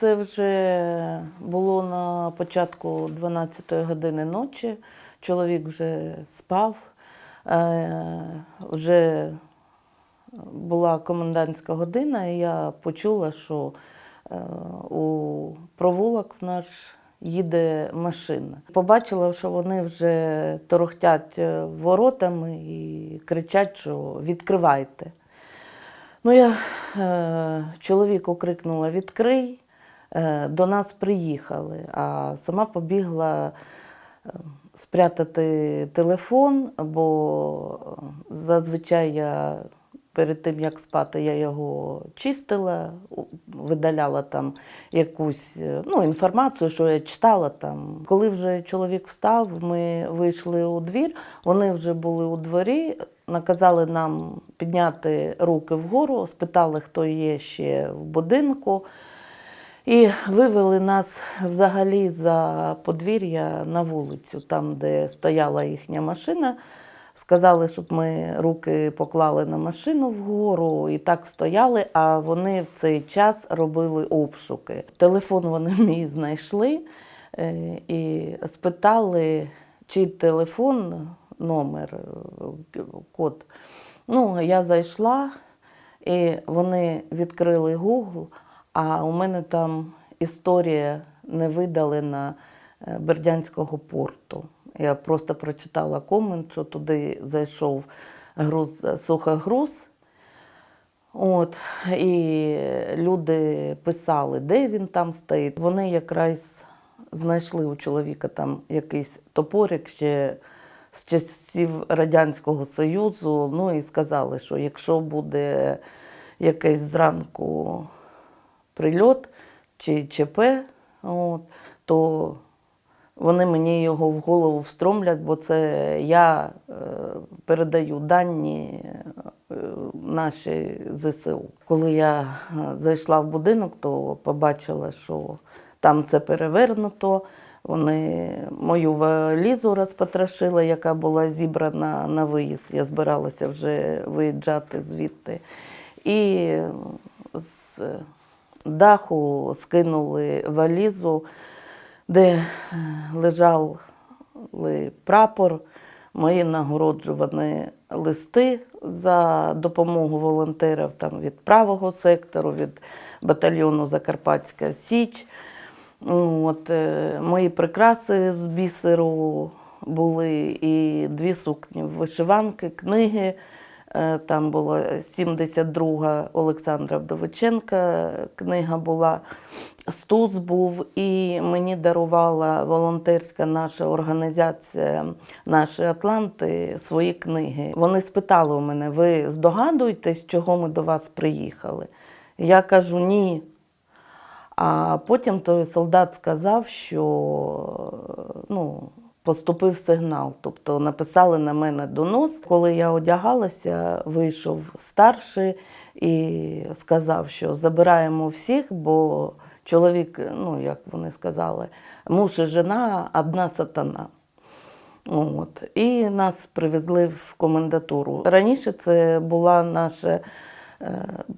Це вже було на початку 12-ї години ночі. Чоловік вже спав, е, вже була комендантська година, і я почула, що е, у провулок в наш їде машина. Побачила, що вони вже торохтять е, воротами і кричать, що відкривайте. Ну, я чоловіку крикнула Відкрий, до нас приїхали, а сама побігла е, спрятати телефон, бо зазвичай я перед тим, як спати, я його чистила, видаляла там якусь е, ну, інформацію, що я читала там. Коли вже чоловік встав, ми вийшли у двір, вони вже були у дворі, наказали нам підняти руки вгору, спитали, хто є ще в будинку. І вивели нас взагалі за подвір'я на вулицю, там, де стояла їхня машина. Сказали, щоб ми руки поклали на машину вгору і так стояли, а вони в цей час робили обшуки. Телефон вони мій знайшли е, і спитали, чий телефон, номер, е, код. Ну, я зайшла, і вони відкрили Google, а у мене там історія не видалена е, Бердянського порту. Я просто прочитала комент, що туди зайшов груз, сухогруз. От, і люди писали, де він там стоїть. Вони якраз знайшли у чоловіка там якийсь топорик ще з часів Радянського Союзу. Ну і сказали, що якщо буде якийсь зранку прильот чи ЧП, от, то вони мені його в голову встромлять, бо це я е, передаю дані е, наші ЗСУ. Коли я е, зайшла в будинок, то побачила, що там це перевернуто. Вони мою валізу розпотрошили, яка була зібрана на виїзд. Я збиралася вже виїжджати звідти. І з даху скинули валізу, де е, лежав прапор, мої нагороджувані листи за допомогу волонтерів там, від правого сектору, від батальйону Закарпатська Січ. От, е, мої прикраси з бісеру були і дві сукні вишиванки, книги. Е, Там була 72-га Олександра Вдовиченка книга була, Стус був, і мені дарувала волонтерська наша організація наші Атланти свої книги. Вони спитали у мене: ви здогадуєтесь, чого ми до вас приїхали? Я кажу, ні. А потім той солдат сказав, що ну, поступив сигнал. Тобто написали на мене донос. Коли я одягалася, вийшов старший і сказав, що забираємо всіх, бо чоловік, ну як вони сказали, муж і жена одна сатана. От. І нас привезли в комендатуру. Раніше це була наша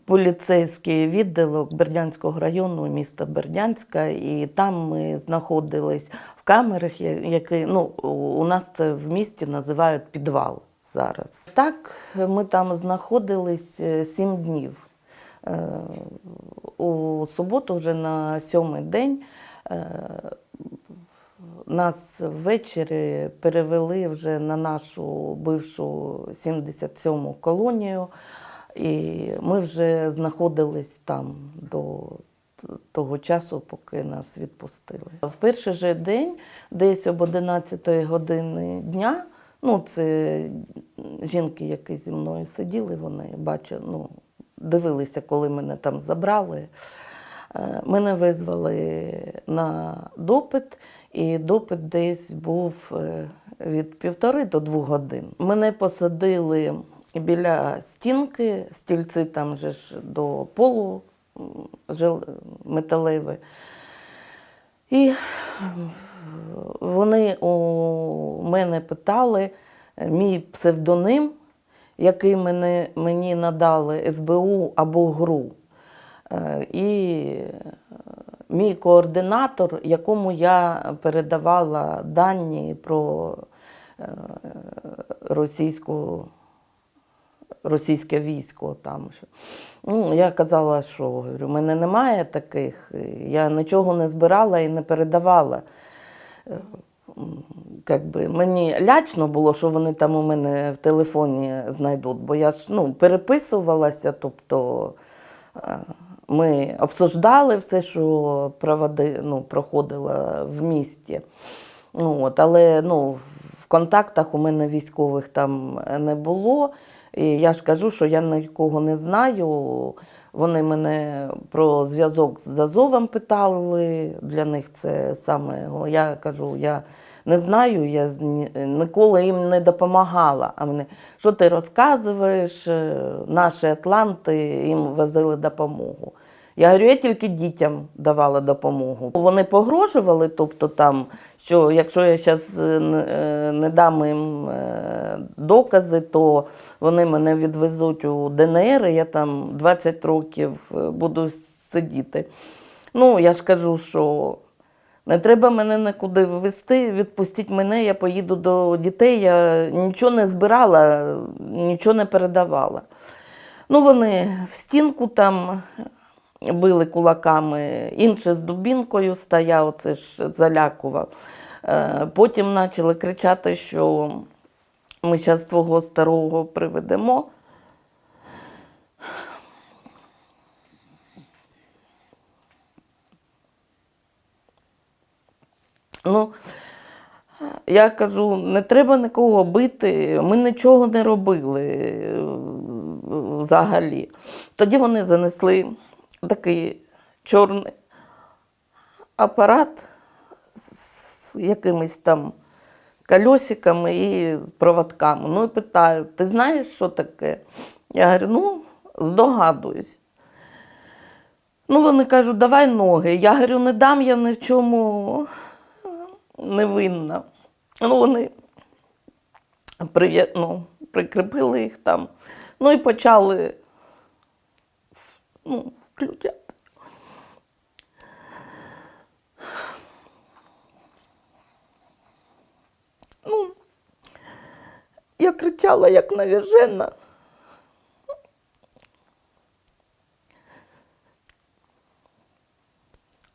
поліцейський відділок Бердянського району міста Бердянська, і там ми знаходились в камерах, які ну, у нас це в місті називають підвал зараз. Так, ми там знаходились е, сім днів. Е, У суботу, вже на сьомий день, е, нас ввечері перевели вже на нашу бившу 77-му колонію, і ми вже знаходились там до того часу, поки нас відпустили. В перший же день, десь об 11 години дня, ну це жінки, які зі мною сиділи, вони бачили, ну, дивилися, коли мене там забрали. Е, Мене визвали на допит, і допит десь був е, від півтори до двох годин. Мене посадили біля стінки, стільці там же ж до полу жил- металеві. І вони у мене питали е, мій псевдоним, який мене, мені надали СБУ або ГРУ. Е, І мій координатор, якому я передавала дані про е, російську, російське військо. Там. Ну, я казала, що говорю, в мене немає таких, я нічого не збирала і не передавала. Е, м, Как би, мені лячно було, що вони там у мене в телефоні знайдуть, бо я ж ну, переписувалася, тобто е, ми обсуждали все, що проводи, ну, проходило в місті. Ну, от, але ну, в контактах у мене військових там не було. І я ж кажу, що я нікого не знаю. Вони мене про зв'язок з Азовом питали. Для них це саме. Я кажу, я не знаю, я ніколи їм не допомагала. А вони, що ти розказуєш? Е, Наші атланти їм возили допомогу. Я говорю, я тільки дітям давала допомогу. Вони погрожували, тобто там, що якщо я зараз не дам їм е, докази, то вони мене відвезуть у ДНР, і я там 20 років е, буду сидіти. Ну, я ж кажу, що не треба мене нікуди вести, відпустіть мене, я поїду до дітей. Я нічого не збирала, нічого не передавала. Ну, вони в стінку там били кулаками, інший з дубінкою стояв, це ж залякував. Е, Потім почали кричати, що ми зараз твого старого приведемо. Ну, я кажу, не треба нікого бити, ми нічого не робили е, взагалі. Тоді вони занесли такий чорний апарат з якимись там кольосиками і проводками. Ну і питаю, ти знаєш, що таке? Я говорю, ну, здогадуюсь. Ну, вони кажуть, давай ноги. Я говорю, не дам я ні в чому не винна. Ну, вони ну, прикріпили їх там. Ну і почали ну, включати. Ну, я кричала, як навіжена.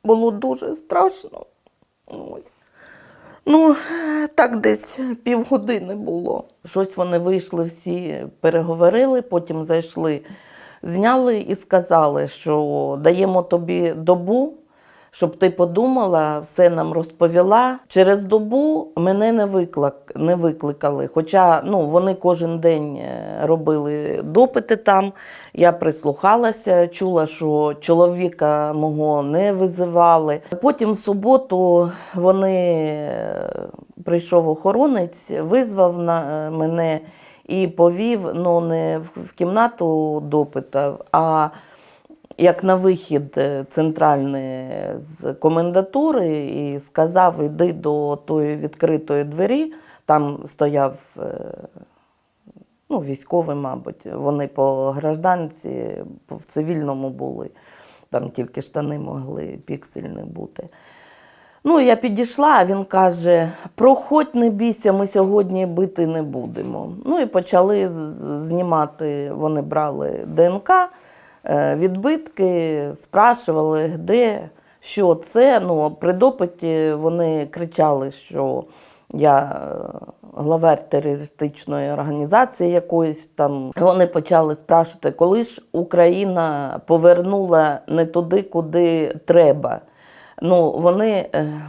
Було дуже страшно. Ось. Ну, так десь півгодини було. Щось вони вийшли всі, переговорили, потім зайшли, зняли і сказали, що даємо тобі добу, щоб ти подумала, все нам розповіла. Через добу мене не, виклик, не викликали. Хоча ну, вони кожен день е, робили допити там. Я прислухалася, чула, що чоловіка мого не визивали. Потім в суботу вони е, прийшов охоронець, визвав на мене і повів ну, не в кімнату допитів, а як на вихід е, центральний з комендатури і сказав, іди до тої відкритої двері. Там стояв е, ну, військовий, мабуть. Вони по гражданці, в цивільному були. Там тільки штани могли піксельні бути. Ну, я підійшла, а він каже: проходь, не бійся, ми сьогодні бити не будемо. Ну і почали знімати, вони брали ДНК, е, відбитки, спрашували, де, що це. Ну, при допиті вони кричали, що я е, главар терористичної організації якоїсь там. Вони почали спрашувати, коли ж Україна повернула не туди, куди треба. Ну, вони е,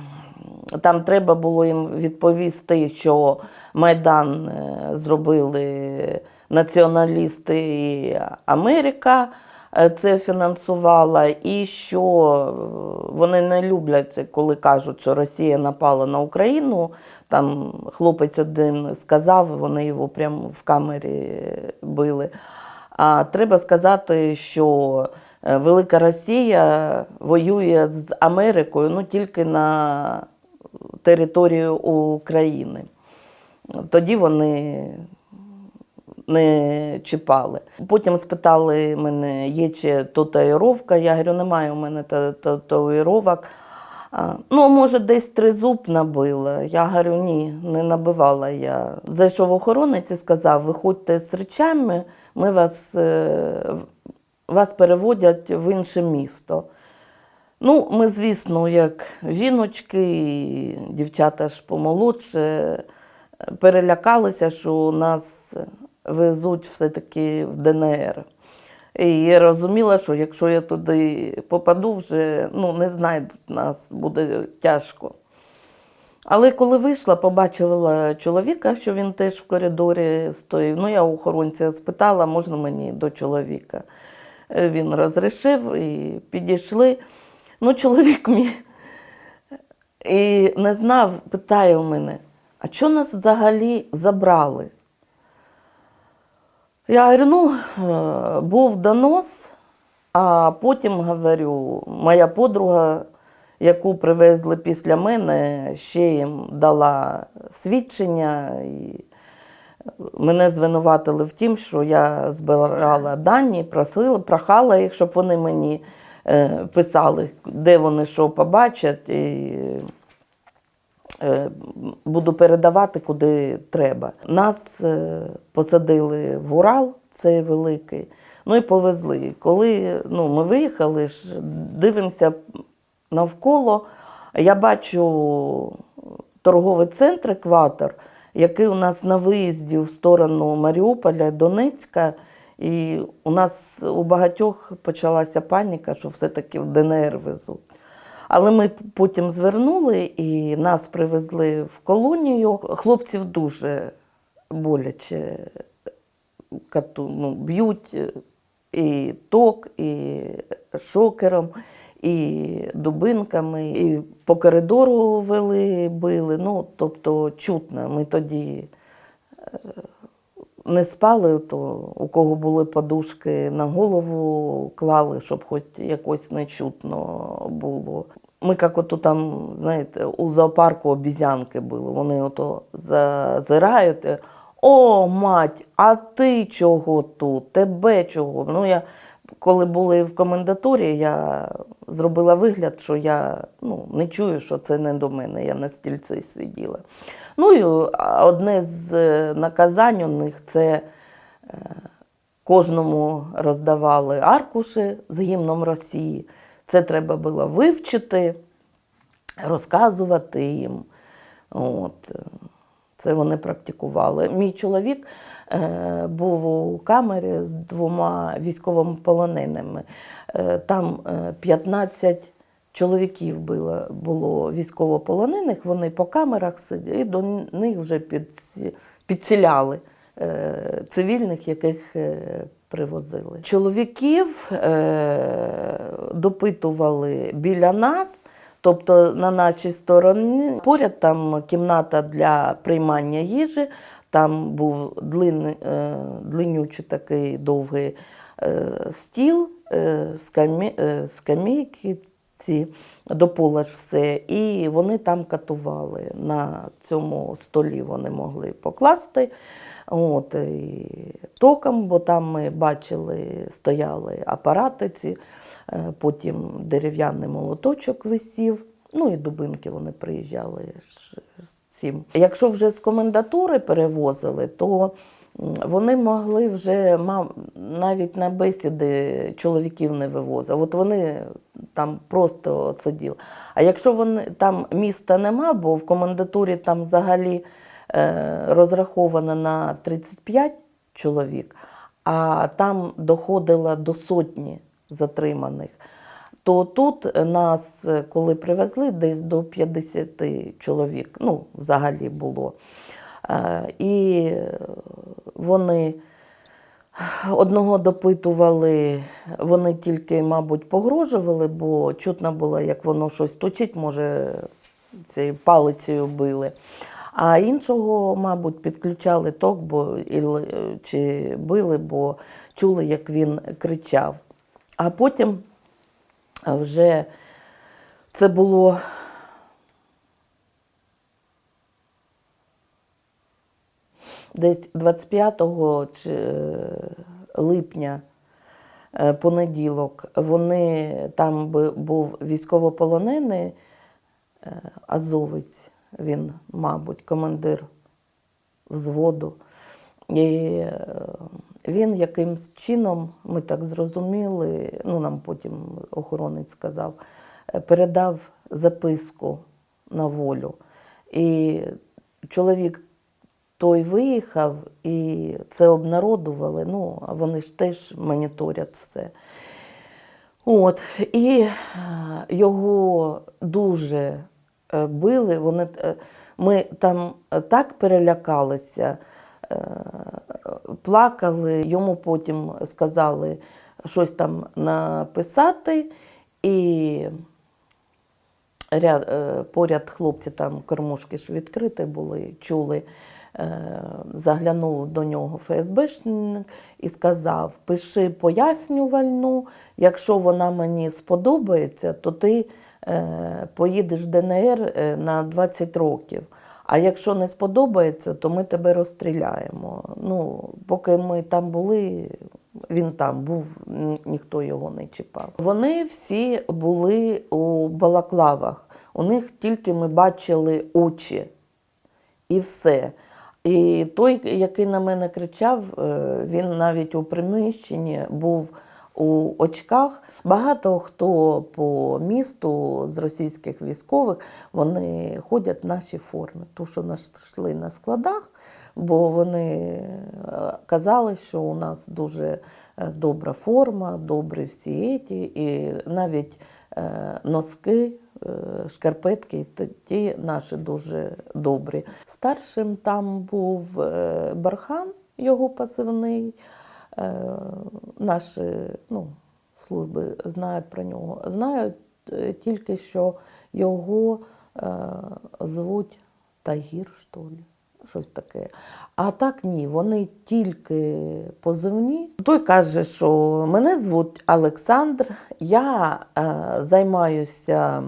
там треба було їм відповісти, що Майдан е, зробили націоналісти і Америка е, це фінансувала, і що вони не люблять, коли кажуть, що Росія напала на Україну. Там хлопець один сказав, вони його прямо в камері били. А треба сказати, що Велика Росія воює з Америкою ну, тільки на територію України. Тоді вони не чіпали. Потім спитали мене, є чи татуїровка. Я говорю, немає у мене та- татуїровок. Ну, може, десь тризуб набила. Я говорю, ні, не набивала я. Зайшов охоронець і сказав: виходьте з речами, ми вас, е, вас переводять в інше місто. Ну, ми, звісно, як жіночки, і дівчата ж помолодше, перелякалися, що нас везуть все-таки в ДНР. І я розуміла, що якщо я туди попаду, вже ну, не знайдуть нас, буде тяжко. Але коли вийшла, побачила чоловіка, що він теж в коридорі стоїв. Ну, я охоронця спитала, можна мені до чоловіка. Е, Він розрішив і підійшли. Ну, чоловік мій і не знав, питає у мене, а чого нас взагалі забрали? Я говорю, ну, е, був донос, а потім говорю, моя подруга, яку привезли після мене, ще їм дала свідчення. І мене звинуватили в тім, що я збирала дані, просила, прохала їх, щоб вони мені е, писали, де вони що побачать. І, е, буду передавати куди треба. Нас е, посадили в Урал, цей великий, ну і повезли. Коли ну, ми виїхали, ж, дивимося навколо, я бачу торговий центр екватор, який у нас на виїзді в сторону Маріуполя, Донецька. І у нас у багатьох почалася паніка, що все-таки в ДНР везуть. Але ми потім звернули і нас привезли в колонію. Хлопців дуже боляче ну, б'ють е, і ток, і шокером, і дубинками, і по коридору вели, били. Ну, тобто чутно. Ми тоді е, не спали, то у кого були подушки на голову, клали, щоб хоч якось нечутно було. Ми як ото там, знаєте, у зоопарку обізянки були. Вони ото зазирають. О, мать, а ти чого тут? Тебе чого? Ну, я, коли були в комендатурі, я зробила вигляд, що я ну, не чую, що це не до мене, я на стільці сиділа. Ну і одне з е, наказань у них це е, кожному роздавали аркуші з гімном Росії. Це треба було вивчити, розказувати їм. От. е, Це вони практикували. Мій чоловік був у камері з двома військовими полоненими. Е, там е, 15 чоловіків було, було військовополонених, вони по камерах сиділи, і до них вже підціляли е, цивільних, яких е, привозили. Чоловіків е, допитували біля нас. Тобто на нашій стороні поряд там кімната для приймання їжі, там був длин, е, длинючий такий довгий е, стіл, е, скамейки ці, до пола ж все. І вони там катували. На цьому столі вони могли покласти. От, і током, бо там ми бачили, стояли апарати ці, потім дерев'яний молоточок висів, ну і дубинки вони приїжджали цим. Якщо вже з комендатури перевозили, то вони могли вже навіть на бесіди чоловіків не вивозили. От вони там просто сиділи. А якщо вони там міста нема, бо в комендатурі там взагалі е, розраховано на 35 чоловік, а там доходило до сотні затриманих. То тут нас, коли привезли, десь до 50 чоловік, ну, взагалі було. Е, І вони одного допитували, вони тільки, мабуть, погрожували, бо чутно було, як воно щось точить, може, цією палицею били. А іншого, мабуть, підключали ток, бо чи били, бо чули, як він кричав. А потім вже це було десь 25 чи, е, липня, е, понеділок, вони там був військовополонений е, азовець, він, мабуть, командир взводу. І він якимсь чином, ми так зрозуміли, ну нам потім охоронець сказав, е, передав записку на волю. І чоловік той виїхав, і це обнародували. Ну, а вони ж теж моніторять все. От, і е, його дуже е, били. Вони, ми там так перелякалися, плакали. Йому потім сказали щось там написати, і ряд, е, поряд хлопці там кормушки ж відкриті були, чули. е, Заглянув до нього ФСБшник і сказав: пиши пояснювальну, якщо вона мені сподобається, то ти е, поїдеш в ДНР на 20 років. А якщо не сподобається, то ми тебе розстріляємо. Ну, поки ми там були, він там був, ніхто його не чіпав. Вони всі були у балаклавах. У них тільки ми бачили очі і все. І той, який на мене кричав, е, він навіть у приміщенні був у очках. Багато хто по місту з російських військових вони ходять в нашій формі, ту, що знайшли на складах, бо вони е, казали, що у нас дуже е, добра форма, добрі всі ті, і навіть е, носки, шкарпетки, ті наші дуже добрі. Старшим там був Бархан, його позивний. Е, Наші ну, служби знають про нього. Знають е, тільки, що його е, звуть Тагір, що ли. Щось таке. А так ні, вони тільки позивні. Той каже, що мене звуть Олександр, я е, займаюся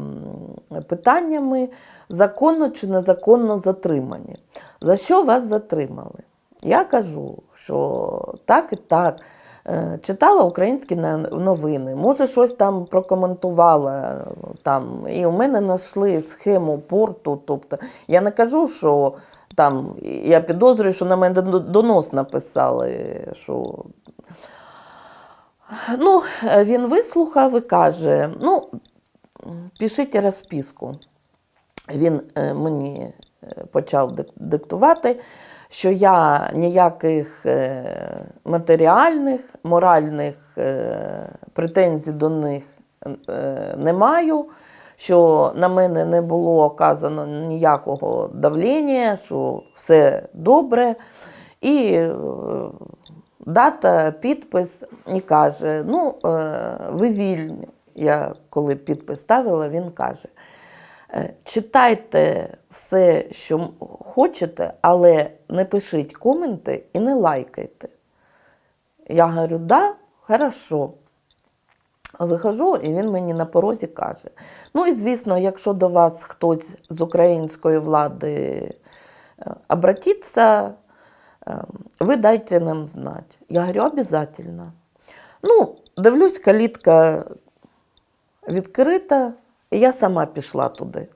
питаннями законно чи незаконно затримані. За що вас затримали? Я кажу, що так і так. Е, Читала українські новини, може, щось там прокоментувала. Там, і у мене знайшли схему порту. Тобто, я не кажу, що там я підозрюю, що на мене до- донос написали. Що... Ну, він вислухав і каже: ну, пишіть розписку. Він е, мені е, почав диктувати, що я ніяких е, матеріальних, моральних е, претензій до них е, не маю, що на мене не було оказано ніякого давлення, що все добре. І дата, підпис і каже: ну, ви вільні. Я коли підпис ставила, він каже. Е, Читайте все, що хочете, але не пишіть коменти і не лайкайте. Я говорю, да, хорошо. Вихожу, і він мені на порозі каже: ну і звісно, якщо до вас хтось з української влади е, обратиться, е, ви дайте нам знати. Я говорю, обов'язково. Ну, дивлюсь, калітка відкрита, я сама пішла туди.